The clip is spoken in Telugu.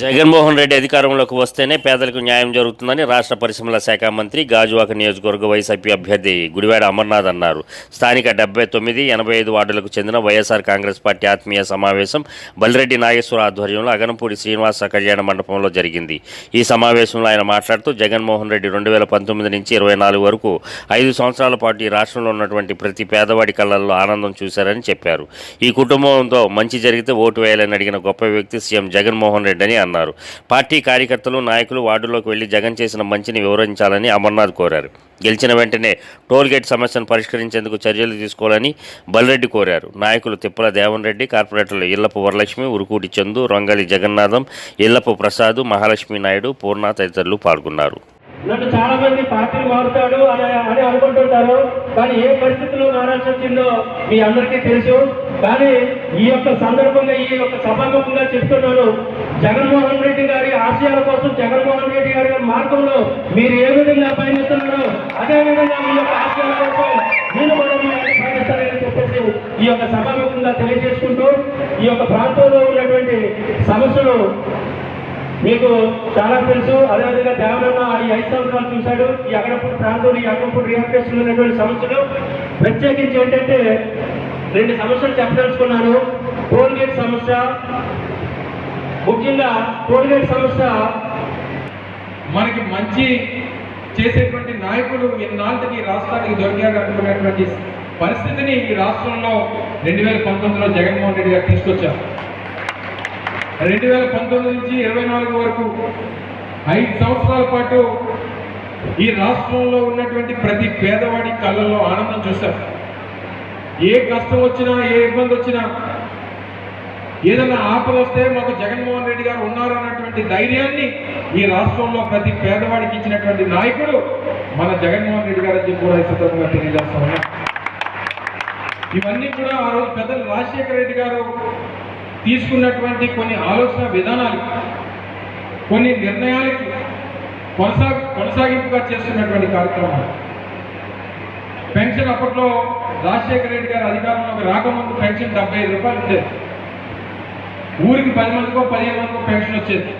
జగన్మోహన్ రెడ్డి అధికారంలోకి వస్తేనే పేదలకు న్యాయం జరుగుతుందని రాష్ట్ర పరిశ్రమల శాఖ మంత్రి గాజువాక నియోజకవర్గ వైసీపీ అభ్యర్థి గుడివాడ అమర్నాథ్ అన్నారు. స్థానిక డెబ్బై తొమ్మిది ఎనభై ఐదు వార్డులకు చెందిన వైఎస్ఆర్ కాంగ్రెస్ పార్టీ ఆత్మీయ సమావేశం బలిరెడ్డి నాగేశ్వర ఆధ్వర్యంలో అగనంపూడి శ్రీనివాస కళ్యాణ మండపంలో జరిగింది. ఈ సమావేశంలో ఆయన మాట్లాడుతూ జగన్మోహన్ రెడ్డి రెండు వేల పంతొమ్మిది నుంచి ఇరవై నాలుగు వరకు ఐదు సంవత్సరాల పాటు ఈ రాష్ట్రంలో ఉన్నటువంటి ప్రతి పేదవాడి కళ్ళల్లో ఆనందం చూశారని చెప్పారు. ఈ కుటుంబంతో మంచి జరిగితే ఓటు వేయాలని అడిగిన గొప్ప వ్యక్తి సీఎం జగన్మోహన్ రెడ్డి అని అన్నారు. పార్టీ కార్యకర్తలు నాయకులు వార్డులోకి వెళ్ళి జగన్ చేసిన మంచిని వివరించాలని అమర్నాథ్ కోరారు. గెలిచిన వెంటనే టోల్గేట్ సమస్యను పరిష్కరించేందుకు చర్యలు తీసుకోవాలని బలిరెడ్డి కోరారు. నాయకులు తిప్పల దేవన్ రెడ్డి కార్పొరేటర్లు ఇల్లపు వరలక్ష్మి ఉరుకూటి చందు రంగలి జగన్నాథం ఇల్లపు ప్రసాద్ మహాలక్ష్మి నాయుడు పూర్ణ తదితరులు పాల్గొన్నారు. నన్ను చాలా మంది పార్టీలు మారుతాడు అని అని అనుకుంటుంటారు. కానీ ఏ పరిస్థితుల్లో మారాల్సి వచ్చిందో మీ అందరికీ తెలుసు. కానీ ఈ యొక్క సందర్భంగా ఈ యొక్క సభాముఖంగా చెప్తున్నాను. జగన్మోహన్ రెడ్డి గారి ఆశయాల కోసం జగన్మోహన్ రెడ్డి గారి మార్గంలో మీరు ఏ విధంగా పయనిస్తున్నారో అదే విధంగా మీ యొక్క ఆశయాల కోసం నేను కూడా మీ పయనిస్తానని చెప్పేసి ఈ యొక్క సభాముఖంగా తెలియజేసుకుంటూ ఈ యొక్క ప్రాంతంలో ఉన్నటువంటి సమస్యలు మీకు చాలా తెలుసు. అదేవిధంగా దేవరన్న ఈ ఐదు సంవత్సరాలు చూశాడు. ఈ అగడపూడి ప్రాంతంలో ఈ అగడపూడి రియాక్టేషన్ ఉన్నటువంటి సమస్యలు. ప్రత్యేకించి ఏంటంటే రెండు సమస్యలు చెప్పదలుచుకున్నాను. టోల్ గేట్ సమస్య ముఖ్యంగా టోల్ గేట్ సమస్య. మనకి మంచి చేసేటువంటి నాయకుడు ఇన్నాళ్ళకి రాష్ట్రానికి దొరికారు అనుకునేటువంటి పరిస్థితిని ఈ రాష్ట్రంలో రెండు వేల పంతొమ్మిదిలో జగన్మోహన్ రెడ్డి గారు తీసుకొచ్చారు. రెండు వేల పంతొమ్మిది నుంచి ఇరవై నాలుగు వరకు ఐదు సంవత్సరాల పాటు ఈ రాష్ట్రంలో ఉన్నటువంటి ప్రతి పేదవాడి కళ్ళల్లో ఆనందం చూశారు. ఏ కష్టం వచ్చినా ఏ ఇబ్బంది వచ్చినా ఏదైనా ఆపద వస్తే మాకు జగన్మోహన్ రెడ్డి గారు ఉన్నారు అన్నటువంటి ధైర్యాన్ని ఈ రాష్ట్రంలో ప్రతి పేదవాడికి ఇచ్చినటువంటి నాయకుడు మన జగన్మోహన్ రెడ్డి గారు అని కూడా ఈ సందర్భంగా తెలియజేస్తా ఇవన్నీ కూడా ఆ రోజు పెద్దలు రాజశేఖర రెడ్డి గారు తీసుకున్నటువంటి కొన్ని ఆలోచన విధానాలు కొన్ని నిర్ణయాలకు కొనసా కొనసాగింపుగా చేస్తున్నటువంటి కార్యక్రమాలు. పెన్షన్ అప్పట్లో రాజశేఖర రెడ్డి గారు అధికారంలోకి రాకముందు పెన్షన్ డెబ్బై ఐదు రూపాయలు ఉండేది ఊరికి పది మందికో పదిహేను మందికో పెన్షన్ వచ్చేది.